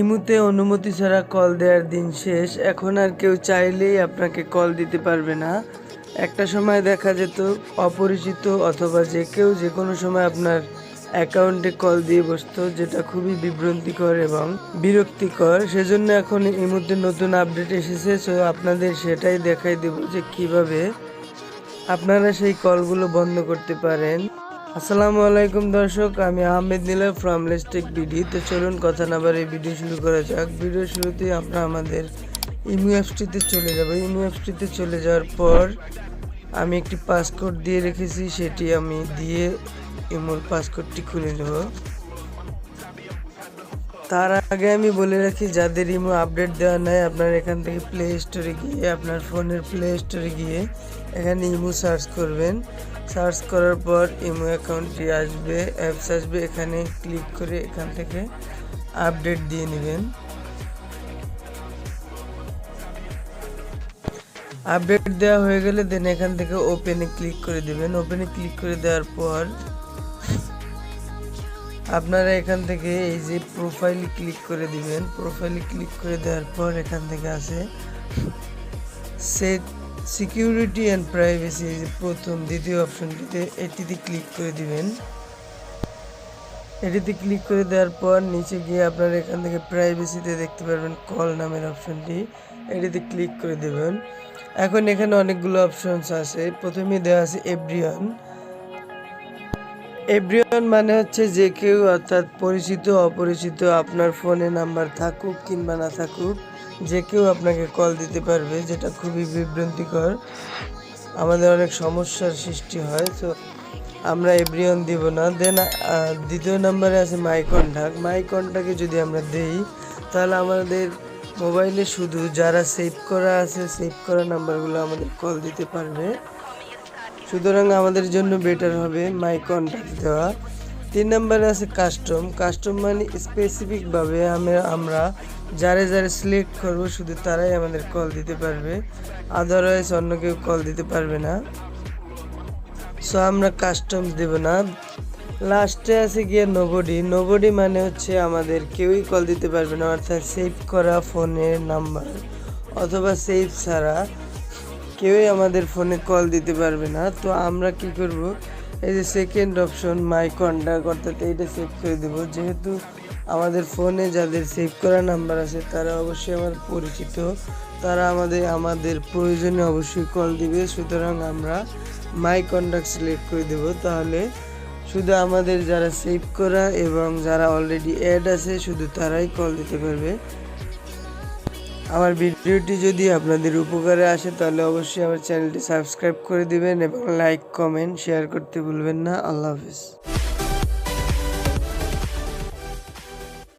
ইমুতে অনুমতি ছাড়া কল দেওয়ার দিন শেষ। এখন আর কেউ চাইলেই আপনাকে কল দিতে পারবে না। একটা সময় দেখা যেত, অপরিচিত অথবা যে কেউ যে কোনো সময় আপনার অ্যাকাউন্টে কল দিয়ে বসতো, যেটা খুবই বিভ্রান্তিকর এবং বিরক্তিকর। সেজন্য এখন ইমুতে নতুন আপডেট এসেছে, সো আপনাদের সেটাই দেখাই দেব যে কীভাবে আপনারা সেই কলগুলো বন্ধ করতে পারেন। আসসালামু আলাইকুম দর্শক, আমি Ahmed Neel from Lestech BD তো চলুন কথা না বারে ভিডিও শুরু করা যাক। ভিডিও শুরুতেই আমরা আমাদের ইমু অ্যাপসটিতে চলে যাব। ইমু অ্যাপসটিতে চলে যাওয়ার পর আমি একটি পাসকোড দিয়ে রেখেছি, সেটি আমি দিয়ে ইমুর পাসকোডটি খুলে নেব। তার আগে আমি বলে রাখি, যাদের ইমো আপডেট দেওয়া নাই, আপনার এখান থেকে প্লে স্টোরে গিয়ে, আপনার ফোনের প্লে স্টোরে গিয়ে এখানে ইমো সার্চ করবেন। সার্চ করার পর ইমো অ্যাকাউন্টটি আসবে অ্যাপস আসবে, এখানে ক্লিক করে এখান থেকে আপডেট দিয়ে নেবেন। আপডেট দেওয়া হয়ে গেলে দেন এখান থেকে ওপেনে ক্লিক করে দেবেন। ওপেনে ক্লিক করে দেওয়ার পর আপনারা এখান থেকে এই যে প্রোফাইলে ক্লিক করে দিবেন। প্রোফাইলে ক্লিক করে দেওয়ার পর এখান থেকে আসে সেট সিকিউরিটি অ্যান্ড প্রাইভেসি এই যে প্রথম, দ্বিতীয় অপশনটিতে এটিতে ক্লিক করে দিবেন। এটিতে ক্লিক করে দেওয়ার পর নিচে গিয়ে আপনারা এখান থেকে প্রাইভেসিতে দেখতে পারবেন কল নামের অপশনটি এটিতে ক্লিক করে দেবেন। এখন এখানে অনেকগুলো অপশনস আছে। প্রথমে দেওয়া আছে এভরিওয়ান এভরিওয়ান মানে হচ্ছে যে কেউ অর্থাৎ পরিচিত, অপরিচিত আপনার ফোনে নাম্বার থাকুক কিংবা না থাকুক, যে কেউ আপনাকে কল দিতে পারবে, যেটা খুবই বিভ্রান্তিকর। আমাদের অনেক সমস্যার সৃষ্টি হয়, তো আমরা এভরিওয়ান দিব না। দেন দ্বিতীয় নম্বরে আছে মাই কন্ট্যাক্ট মাই যদি আমরা দেই, তাহলে আমাদের মোবাইলে শুধু যারা সেভ করা আছে সেভ করা নাম্বারগুলো আমাদের কল দিতে পারবে। সুতরাং আমাদের জন্য বেটার হবে মাই কন্ট্যাক্ট দেওয়া। তিন নম্বরে আছে কাস্টম কাস্টম মানে স্পেসিফিকভাবে আমরা যারে যারে সিলেক্ট করব, শুধু তারাই আমাদের কল দিতে পারবে। আদারওয়াইজ অন্য কেউ কল দিতে পারবে না। সো আমরা কাস্টমস দেব না। লাস্টে আছে গিয়ে নোবডি নোবডি মানে হচ্ছে আমাদের কেউই কল দিতে পারবে না, অর্থাৎ সেভ করা ফোনের নাম্বার অথবা সেভ ছাড়া। কেউই আমাদের ফোনে কল দিতে পারবে না। তো আমরা কি করব? এই যে সেকেন্ড অপশন মাই কন্ট্যাক্ট অর্থাৎ এইটা সেভ করে দেবো। যেহেতু আমাদের ফোনে যাদের সেভ করা নাম্বার আছে, তারা অবশ্যই আমার পরিচিত। তারা আমাদের আমাদের প্রয়োজনে অবশ্যই কল দিবে। সুতরাং আমরা মাই কন্ট্যাক্ট সিলেক্ট করে দেব। তাহলে শুধু আমাদের যারা সেভ করা এবং যারা অলরেডি অ্যাড আছে, শুধু তারাই কল দিতে পারবে। আমার ভিডিওটি যদি আপনাদের উপকারে আসে, তাহলে অবশ্যই আমার চ্যানেলটি সাবস্ক্রাইব করে দিবেন এবং লাইক, কমেন্ট, শেয়ার করতে ভুলবেন না। আল্লাহ হাফিজ।